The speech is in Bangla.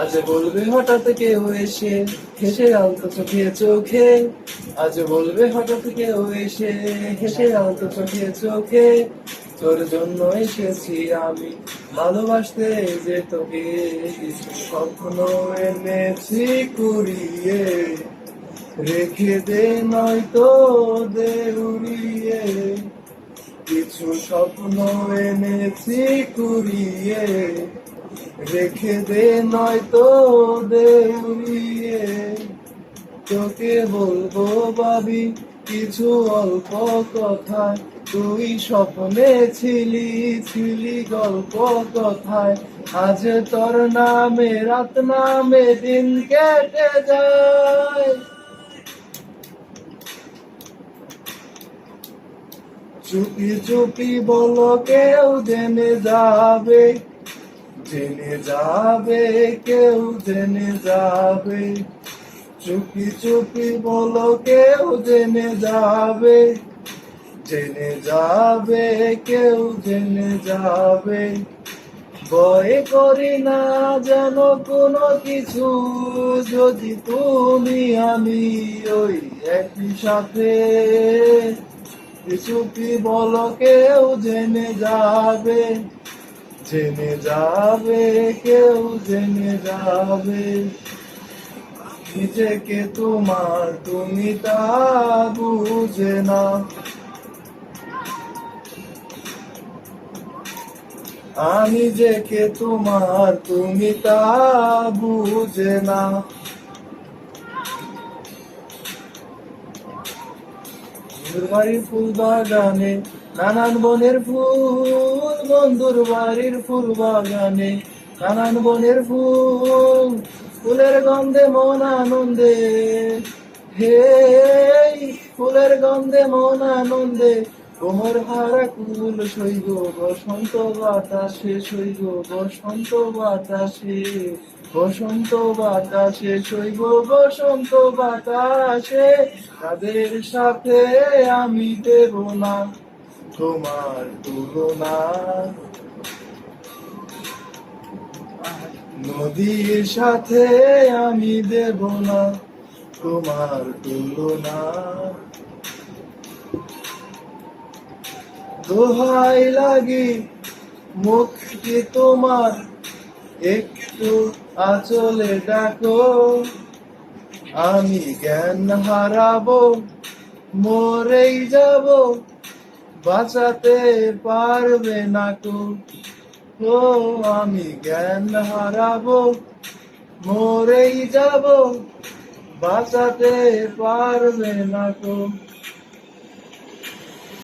আজ বলবে হঠাৎ কেউ এসে, হেসে আলতো চোখে চোখে। আজ বলবে হঠাৎ কেউ এসে, হেসে আলতো চোখে চোখে। তোর জন্য এসেছি আমি, ভালোবাসতে যে তোকে স্বপ্ন এনেছি কুড়িয়ে। রেখে দে নয়তো দে উড়িয়ে কিছু স্বপ্ন এনেছি কুড়িয়ে। রেখে দে নয়তো দে উড়িয়ে তোকে বলব ভাবি, কিছু অল্প কথায়। তুই স্বপ্নে ছিলি ছিলি গল্প কথায়। আজ তোর নামে, রাত নামে দিন কেটে যায়। চুপি চুপি বলো কেউ জেনে যাবে। জেনে যাবে কেউ, জেনে যাবে। চুপি চুপি বলো কেউ, জেনে যাবে। জেনে যাবে কেউ, জেনে যাবে। ভয় করি না যেন কোনো কিছু, যদি তুমি আমি ওই একই সাথে। চুপি বলো কেউ, জেনে যাবে। জেনে যাবে, কেউ জেনে যাবে। নিজেকে তোমার তুমি তা বুঝে না। আমি যে কে তোমার তুমি তা বুঝে না। ফুল বাগানে নানান বনের ফুল, বন্ধুর বাড়ির ফুল বাগানে। নানান বনের ফুল, ফুলের গন্ধে মন আনন্দে। হে, ফুলের গন্ধে মন আনন্দে। কোমর হারা কুল সইব বসন্ত বাতাসে সইব বসন্ত বাতাসে। বসন্ত বাতাসে সইব বসন্ত বাতাসে। তাদের সাথে আমি দেব না। তোমার তুলনা। নদীর সাথে আমি দেব না তোমার তুলনা। দোহাই লাগে মুখটি তোমার, একটু আচলে ডাকো। আমি জ্ঞান হারাবো, মরেই যাব। বাঁচাতে পারবে না কো। ও আমি জ্ঞান হারাবো মরেই যাব বাঁচাতে পারবে না কো।